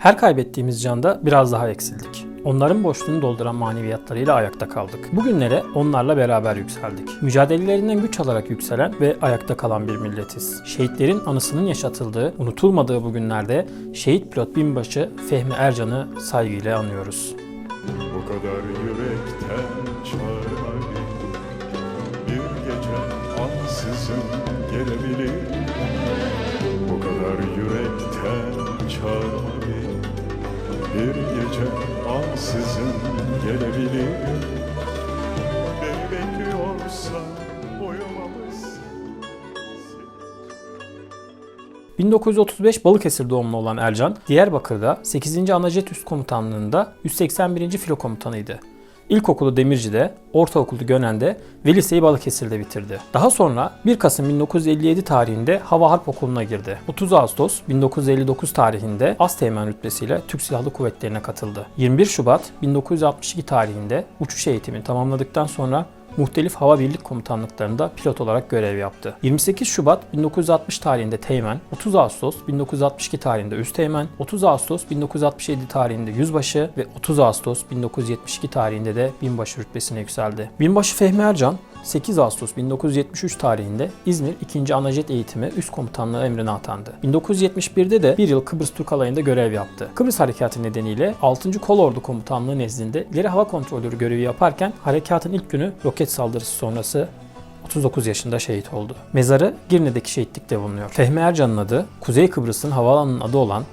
Her kaybettiğimiz canda biraz daha eksildik. Onların boşluğunu dolduran maneviyatlarıyla ayakta kaldık. Bugünlere onlarla beraber yükseldik. Mücadelelerinden güç alarak yükselen ve ayakta kalan bir milletiz. Şehitlerin anısının yaşatıldığı, unutulmadığı bu günlerde şehit pilot binbaşı Fehmi Ercan'ı saygıyla anıyoruz. Bu kadar yürekten Bir gece ansızın gelebilir Bu kadar yürekten çağırabilir Bir gece ansızın gelebilir Beni bekliyorsa uyumamışsın 1935 Balıkesir doğumlu olan Ercan, Diyarbakır'da 8. Anajet Üst Komutanlığı'nda 181. Filo Komutanıydı. İlkokulu Demirci'de, ortaokulu Gönen'de ve liseyi Balıkesir'de bitirdi. Daha sonra 1 Kasım 1957 tarihinde Hava Harp Okulu'na girdi. 30 Ağustos 1959 tarihinde Asteğmen rütbesiyle Türk Silahlı Kuvvetleri'ne katıldı. 21 Şubat 1962 tarihinde uçuş eğitimini tamamladıktan sonra muhtelif hava birlik komutanlıklarında pilot olarak görev yaptı. 28 Şubat 1960 tarihinde Teğmen, 30 Ağustos 1962 tarihinde Üsteğmen, 30 Ağustos 1967 tarihinde Yüzbaşı ve 30 Ağustos 1972 tarihinde de Binbaşı rütbesine yükseldi. Binbaşı Fehmi Ercan, 8 Ağustos 1973 tarihinde İzmir 2. Anajet Eğitimi Üst Komutanlığı emrine atandı. 1971'de de bir yıl Kıbrıs Türk Alayı'nda görev yaptı. Kıbrıs Harekatı nedeniyle 6. Kolordu Komutanlığı nezdinde ileri hava kontrolörü görevi yaparken harekatın ilk günü roket saldırısı sonrası 39 yaşında şehit oldu. Mezarı Girne'deki şehitlikte bulunuyor. Fehmi Ercan'ın adı Kuzey Kıbrıs'ın havaalanının adı olan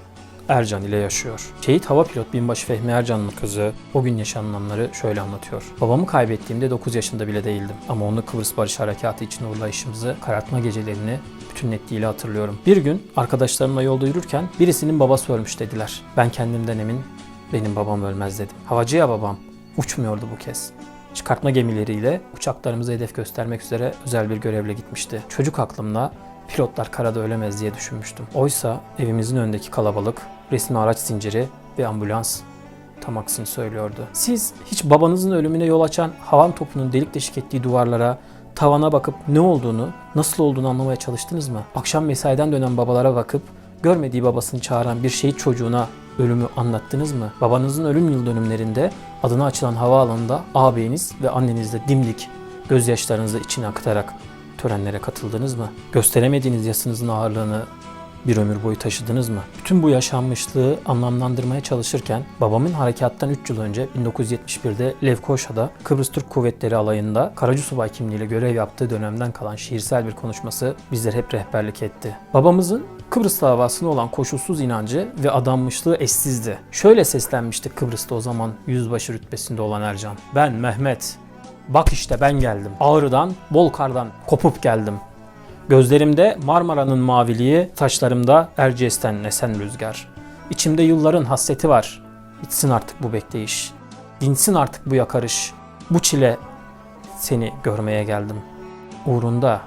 Ercan ile yaşıyor. Şehit hava pilot binbaşı Fehmi Ercan'ın kızı o gün yaşananları şöyle anlatıyor. Babamı kaybettiğimde 9 yaşında bile değildim. Ama onu Kıbrıs Barış Harekatı için uğurlayışımızı, karartma gecelerini bütün netliğiyle hatırlıyorum. Bir gün arkadaşlarımla yolda yürürken birisinin babası ölmüş dediler. Ben kendimden emin benim babam ölmez dedim. Havacı ya babam uçmuyordu bu kez. Çıkartma gemileriyle uçaklarımıza hedef göstermek üzere özel bir görevle gitmişti. Çocuk aklımla pilotlar karada ölemez diye düşünmüştüm. Oysa evimizin önündeki kalabalık, resmi araç zinciri ve ambulans tam aksini söylüyordu. Siz hiç babanızın ölümüne yol açan havan topunun delik deşik ettiği duvarlara, tavana bakıp ne olduğunu, nasıl olduğunu anlamaya çalıştınız mı? Akşam mesaiden dönen babalara bakıp görmediği babasını çağıran bir şehit çocuğuna ölümü anlattınız mı? Babanızın ölüm yıl dönümlerinde adına açılan havaalanında ağabeyiniz ve annenizle dimdik gözyaşlarınızı içine akıtarak törenlere katıldınız mı? Gösteremediğiniz yasınızın ağırlığını bir ömür boyu taşıdınız mı? Bütün bu yaşanmışlığı anlamlandırmaya çalışırken babamın harekattan 3 yıl önce 1971'de Lefkoşa'da Kıbrıs Türk Kuvvetleri alayında Karaca Subay kimliğiyle görev yaptığı dönemden kalan şiirsel bir konuşması bizlere hep rehberlik etti. Babamızın Kıbrıs davasına olan koşulsuz inancı ve adanmışlığı eşsizdi. Şöyle seslenmişti Kıbrıs'ta o zaman yüzbaşı rütbesinde olan Ercan. Ben Mehmet, Bak işte ben geldim. Ağrı'dan, Bolkar'dan kopup geldim. Gözlerimde Marmara'nın maviliği, saçlarımda Erciyes'ten esen rüzgar. İçimde yılların hasreti var. Bitsin artık bu bekleyiş. Dinsin artık bu yakarış. Bu çile seni görmeye geldim. Uğrunda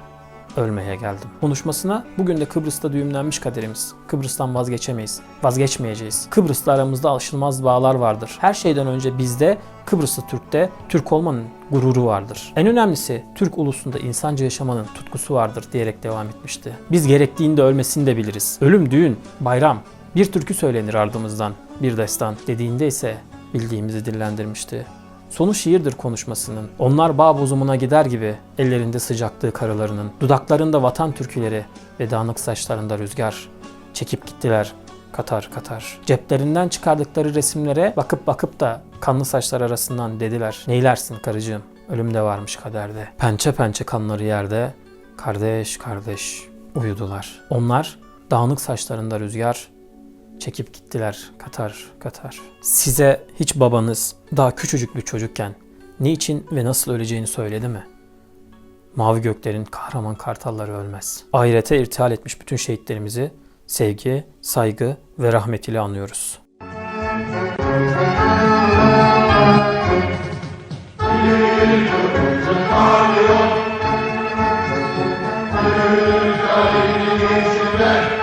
ölmeye geldim. Konuşmasına bugün de Kıbrıs'ta düğümlenmiş kaderimiz. Kıbrıs'tan vazgeçemeyiz. Vazgeçmeyeceğiz. Kıbrıs'la aramızda aşılmaz bağlar vardır. Her şeyden önce bizde, Kıbrıslı Türk'te Türk olmanın gururu vardır. En önemlisi Türk ulusunda insanca yaşamanın tutkusu vardır diyerek devam etmişti. Biz gerektiğinde ölmesini de biliriz. Ölüm, düğün, bayram, bir türkü söylenir ardımızdan, bir destan dediğinde ise bildiğimizi dillendirmişti. Sonu şiirdir konuşmasının. Onlar bağ bozumuna gider gibi ellerinde sıcaklığı karılarının, dudaklarında vatan türküleri ve dağınık saçlarında rüzgar. Çekip gittiler katar katar. Ceplerinden çıkardıkları resimlere bakıp bakıp da kanlı saçlar arasından dediler. Neylersin karıcığım? Ölüm de varmış kaderde. Pençe pençe kanları yerde. Kardeş kardeş uyudular. Onlar dağınık saçlarında rüzgar, çekip gittiler Katar Katar. Size hiç babanız daha küçücük bir çocukken niçin ve nasıl öleceğini söyledi mi? Mavi göklerin kahraman kartalları ölmez. Ahirete irtihal etmiş bütün şehitlerimizi sevgi, saygı ve rahmet ile anıyoruz. Thank.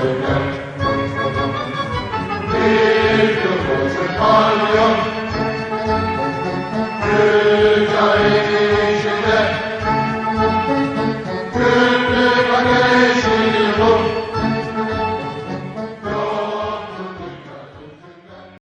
Amen. Amen.